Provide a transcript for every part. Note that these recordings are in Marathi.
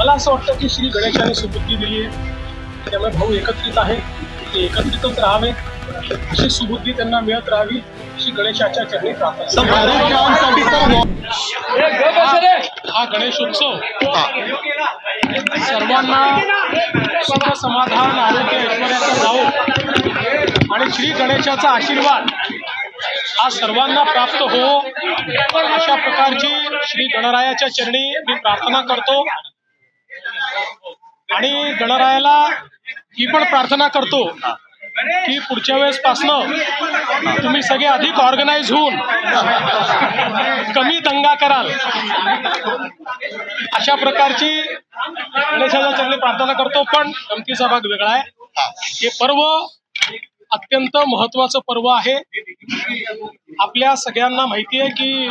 मला असं वाटतं की श्री गणेशाने सुबुद्धी दिली आहे. त्यामुळे भाऊ एकत्रित आहे. ते एकत्रितच राहावे. अशी सुबुद्धी त्यांना मिळत राहावी. श्री गणेशाच्या चरणी प्रार्थना. हा गणेशोत्सव. सर्वांना सुख समाधान आरोग्य ऐश्वर्याचा जावो. आणि श्री गणेशाचा आशीर्वाद हा सर्वांना प्राप्त हो. अशा प्रकारची श्री गणरायाच्या चरणी मी प्रार्थना करतो. आणि गणरायाला ही पण प्रार्थना करतो की पुढच्या वेळेस पासनं तुम्ही सगळे अधिक ऑर्गनाईज होऊन कमी दंगा कराल. अशा प्रकारची गणेशाच्या चरणी प्रार्थना करतो पण गमतीचा भाग वेगळा आहे. हे पर्व अत्यंत महत्वाचं पर्व आहे. आपल्या सगळ्यांना माहिती आहे की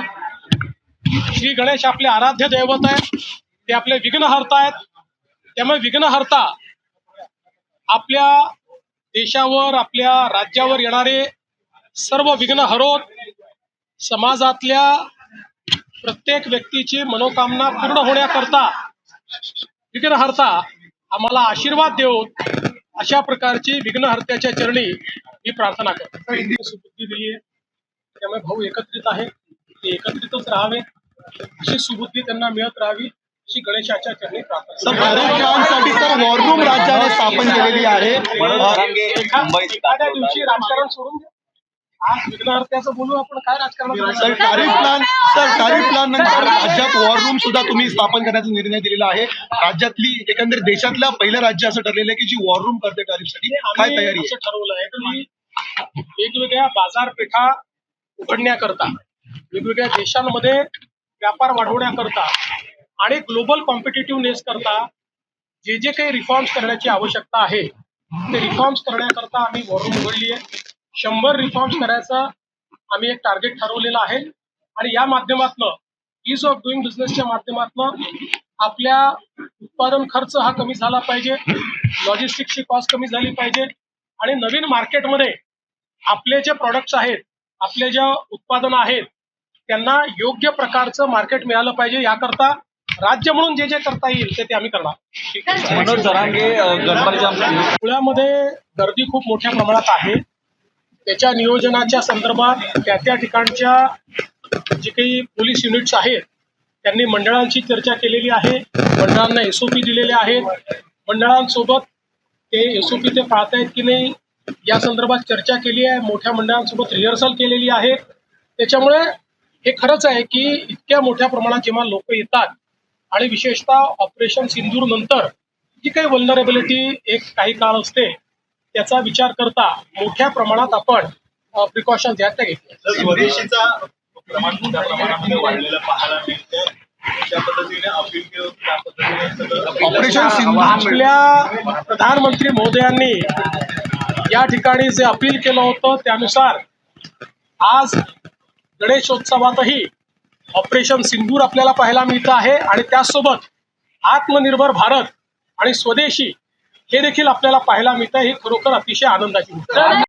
श्री गणेश आपले आराध्य दैवत आहेत ते आपले विघ्नहर्ता आहेत. त्यामुळे विघ्नहर्ता आपल्या देशावर आपल्या राज्यावर येणारे सर्व विघ्न हरोत समाजातल्या प्रत्येक व्यक्तीची मनोकामना पूर्ण होण्याकरता विघ्नहर्ता आम्हाला आशीर्वाद देऊन अशा प्रकारची विघ्नहर्त्याच्या चरणी मी प्रार्थना करतो. सुबुद्धी दिली आहे त्यामुळे भाऊ एकत्रित आहे ते एकत्रितच राहावे अशी सुबुद्धी त्यांना मिळत राहावी. अशी गणेशाच्या चरणी प्रार्थना तर कार्यक्रमांसाठी तर वॉर रूम राज्याने स्थापन केलेली आहे. एखा- एखाद्या दिवशी राजकारण सोडून द्या. आज विघ्नहर्त्याचं बोलू आपण काय राजकारण sir tariff plan sir tariff plan नंतर राज्यात वॉर रूम सुद्धा तुम्ही स्थापन करण्याचा निर्णय दिलेला आहे. राज्यातली एकंदरीत देशातल्या पहिलं राज्य असं ठरलेलं आहे की जी वॉर रूम करते टॅरिफसाठी काय तयारी असं आहे ठरवलं आहे की वेगवेगळ्या बाजारपेठा उघडण्याकरता वेगवेगळ्या देशांमध्ये व्यापार वाढवण्याकरता आणि ग्लोबल कॉम्पिटेटिव्हनेस करता जे जे काही रिफॉर्म्स करण्याची आवश्यकता आहे ते रिफॉर्म्स करण्याकरता आम्ही वॉरूम उघडली आहे. शंभर रिफॉर्म्स करायचा आम्ही एक टार्गेट ठरवलेलं आहे. आणि या माध्यमातनं ईज ऑफ डुईंग बिझनेसच्या माध्यमातनं आपल्या उत्पादन खर्च हा कमी झाला पाहिजे लॉजिस्टिक्सची कॉस्ट कमी झाली पाहिजे. आणि नवीन मार्केटमध्ये आपले जे प्रॉडक्ट्स आहेत आपले ज्या उत्पादनं आहेत त्यांना योग्य प्रकारचं मार्केट मिळालं पाहिजे. याकरता राज्य म्हणून जे जे करता येईल ते ते आम्ही करणार. मनोज जरांगे पुण्यामध्ये गर्दी खूप मोठ्या प्रमाणात आहे. त्याच्या नियोजनाच्या संदर्भात त्या त्या ठिकाणच्या जे काही पोलीस युनिट्स आहेत त्यांनी मंडळांची चर्चा केलेली आहे. मंडळांना एस ओ पी दिलेले आहेत. मंडळांसोबत ते एस ओ पी ते पाळतायत की नाही या संदर्भात चर्चा केली आहे. मोठ्या मंडळांसोबत रिहर्सल केलेली आहे. त्याच्यामुळे हे खरंच आहे की इतक्या मोठ्या प्रमाणात जेव्हा लोक येतात आणि विशेषतः ऑपरेशन सिंदूर नंतर जी काही वल्नरेबिलिटी एक काही काळ असते त्याचा विचार करता मोठ्या प्रमाणात आपण प्रिकॉशन ज्या त्या घेतल्या स्वदेशीचा प्रमाण मोठ्या प्रमाणामध्ये वाढलेलं पाहायला मिळतं ऑपरेशन सिंधू आपल्या प्रधानमंत्री महोदयांनी या ठिकाणी जे अपील केलं होतं त्यानुसार आज गणेशोत्सवातही ऑपरेशन सिंदूर आपल्याला पाहायला मिळतं आहे आणि त्याचसोबत आत्मनिर्भर भारत आणि स्वदेशी हे देखील आपल्याला पाहायला मिळतं ही खरोखर अतिशय आनंदाची गोष्ट आहे.